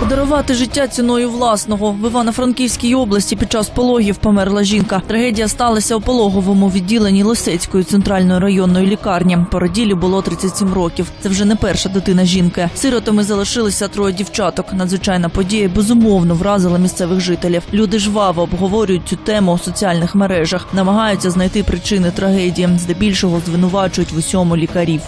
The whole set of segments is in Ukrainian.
Подарувати життя ціною власного в Івано-Франківській області під час пологів померла жінка. Трагедія сталася у пологовому відділенні Лисецької центральної районної лікарні. Породілі було 37 років. Це вже не перша дитина жінки. Сиротами залишилися троє дівчаток. Надзвичайна подія безумовно вразила місцевих жителів. Люди жваво обговорюють цю тему у соціальних мережах, намагаються знайти причини трагедії. Здебільшого звинувачують в усьому лікарів.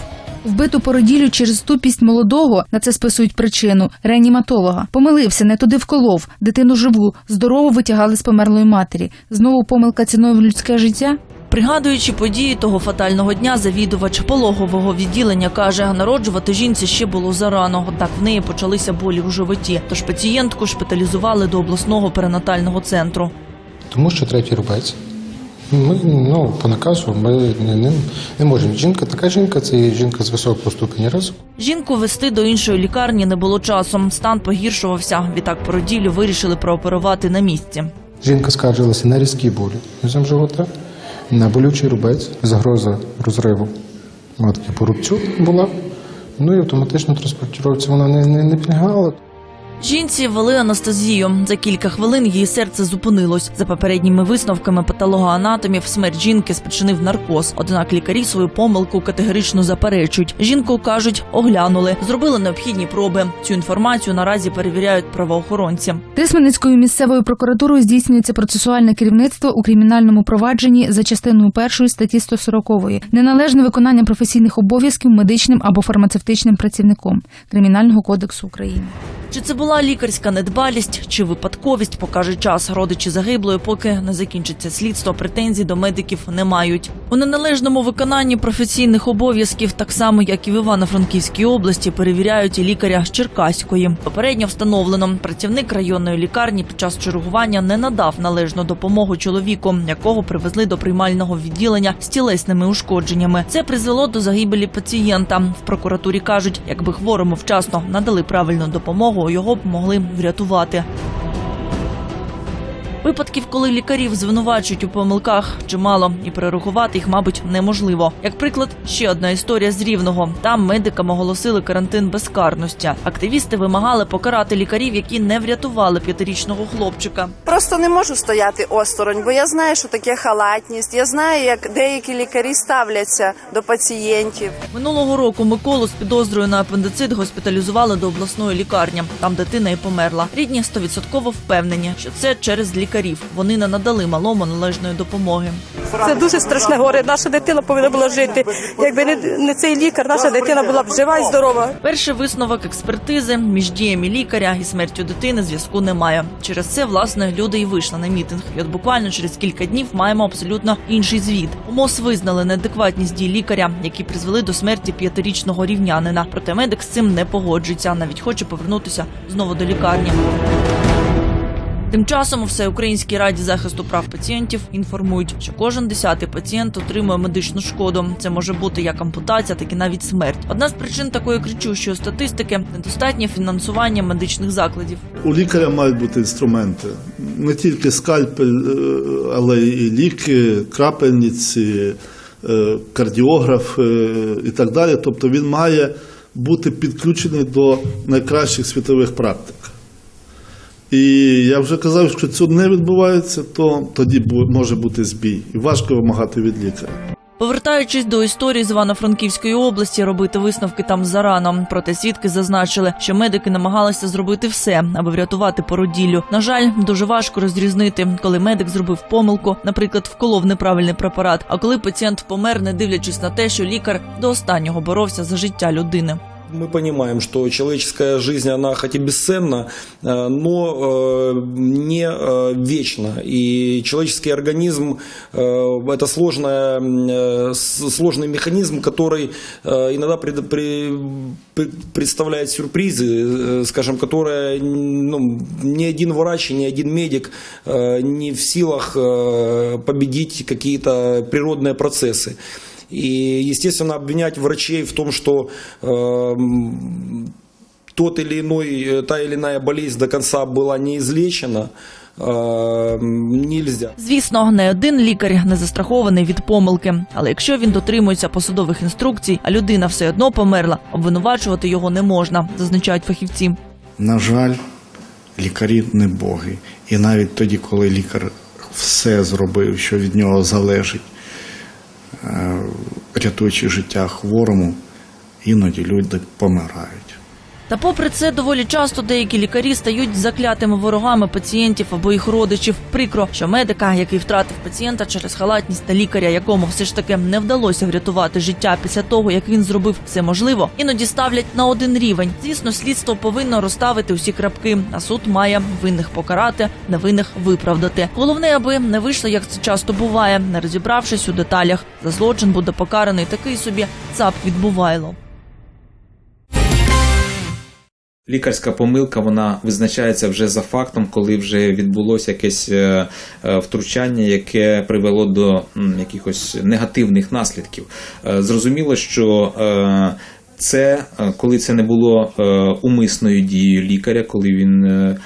Вбиту породілю через тупість молодого на це списують причину реаніматолога. Помилився, не туди вколов. Дитину живу, здорово витягали з померлої матері. Знову помилка ціною в людське життя. Пригадуючи події того фатального дня, завідувач пологового відділення каже, народжувати жінці ще було зарано. Однак в неї почалися болі у животі. Тож пацієнтку шпиталізували до обласного перинатального центру. Тому що третій рубець. Ми ну, по наказу ми не, не, не можемо. Жінка, така жінка це є жінка з високого ступеня разу. Жінку вести до іншої лікарні не було часу. Стан погіршувався. Відтак породіллю вирішили прооперувати на місці. Жінка скаржилася на різкі болі низом живота, на болючий рубець, загроза розриву матки по рубцю була. Ну і автоматично транспортіровці вона не, не, не підлягала. Жінці ввели анестезію. За кілька хвилин її серце зупинилось. За попередніми висновками патологоанатомів, смерть жінки спричинив наркоз. Однак лікарі свою помилку категорично заперечують. Жінку кажуть, оглянули, зробили необхідні проби. Цю інформацію наразі перевіряють правоохоронці. Тисменницькою місцевою прокуратурою здійснюється процесуальне керівництво у кримінальному провадженні за частиною першої статті 140 неналежне виконання професійних обов'язків медичним або фармацевтичним працівником Кримінального кодексу України. Чи це була лікарська недбалість чи випадковість, покаже час. Родичі загиблої, поки не закінчиться слідство, претензій до медиків не мають. У неналежному виконанні професійних обов'язків, так само як і в Івано-Франківській області, перевіряють і лікаря з Черкаської. Попередньо встановлено, працівник районної лікарні під час чергування не надав належну допомогу чоловіку, якого привезли до приймального відділення з тілесними ушкодженнями. Це призвело до загибелі пацієнта. В прокуратурі кажуть, якби хворому вчасно надали правильну допомогу, його б могли врятувати. Випадків, коли лікарів звинувачують у помилках, чимало, і перерахувати їх, мабуть, неможливо. Як приклад, ще одна історія з рівного. Там медикам оголосили карантин безкарності. Активісти вимагали покарати лікарів, які не врятували п'ятирічного хлопчика. Просто не можу стояти осторонь, бо я знаю, що таке халатність. Я знаю, як деякі лікарі ставляться до пацієнтів. Минулого року Миколу з підозрою на апендицит госпіталізували до обласної лікарні. Там дитина і померла. Рідні стовідсотково впевнені, що це через лікарів. Вони не надали малому належної допомоги. Це дуже страшне горе. Наша дитина повинна була жити. Якби не, не цей лікар, наша дитина була б жива і здорова. Перший висновок експертизи між діями лікаря і смертю дитини зв'язку немає. Через це власне люди і вийшли на мітинг. І от буквально через кілька днів маємо абсолютно інший звіт. У МОЗ визнали неадекватність дій лікаря, які призвели до смерті п'ятирічного рівнянина. Проте медик з цим не погоджується, навіть хоче повернутися знову до лікарні. Тим часом у Всеукраїнській раді захисту прав пацієнтів інформують, що кожен десятий пацієнт отримує медичну шкоду. Це може бути як ампутація, так і навіть смерть. Одна з причин такої кричущої статистики недостатнє фінансування медичних закладів. У лікаря мають бути інструменти не тільки скальпель, е, але і ліки, крапельниці, е, кардіограф е, і так далі. Тобто він має бути підключений до найкращих світових практик. І я вже казав, що це не відбувається, то тоді може бути збій. І важко вимагати від лікаря. Повертаючись до історії з Івано-Франківської області, робити висновки там зарано. Проте свідки зазначили, що медики намагалися зробити все, аби врятувати породіллю. На жаль, дуже важко розрізнити, коли медик зробив помилку, наприклад, вколов неправильний препарат, а коли пацієнт помер, не дивлячись на те, що лікар до останнього боровся за життя людини. Мы понимаем, что человеческая жизнь, она хоть и бесценна, э, но э, не э, вечна. И человеческий организм это сложная, сложный механизм, который иногда пред- при- представляет сюрпризы, скажем, которые ну, ни один врач, ни один медик не в силах победить какие-то природные процессы. И, естественно, обвинять врачей в том, что эм, тот или иной, э, та или иная болезнь до конца была не излечена, э, нельзя. Звісно, не один лікар не застрахований від помилки. Але якщо він дотримується посадових інструкцій, а людина все одно померла, обвинувачувати його не можна, зазначають фахівці. На жаль, лікарі не боги. І навіть тоді, коли лікар все зробив, що від нього залежить, е, рятуючи життя хворому, іноді люди помирають. Та попри це, доволі часто деякі лікарі стають заклятими ворогами пацієнтів або їх родичів. Прикро, що медика, який втратив пацієнта через халатність та лікаря, якому все ж таки не вдалося врятувати життя після того, як він зробив все можливо, іноді ставлять на один рівень. Звісно, слідство повинно розставити усі крапки, а суд має винних покарати, невинних виправдати. Головне, аби не вийшло, як це часто буває, не розібравшись у деталях. За злочин буде покараний такий собі цап відбувайло. Лікарська помилка вона визначається вже за фактом, коли вже відбулося якесь е, е, втручання, яке привело до якихось негативних наслідків. Е, Зрозуміло, що це е, коли це не було е, умисною дією лікаря, коли він е,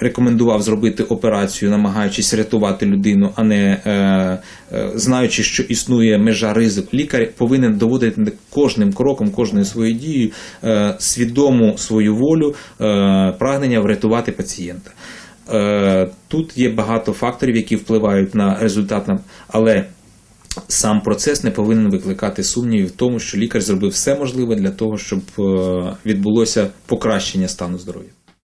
рекомендував зробити операцію, намагаючись рятувати людину, а не знаючи, що існує межа ризику. Лікар повинен доводити кожним кроком, кожною своєю дією свідому свою волю, прагнення врятувати пацієнта. Тут є багато факторів, які впливають на результат, але сам процес не повинен викликати сумнівів в тому, що лікар зробив все можливе для того, щоб е, відбулося покращення стану здоров'я.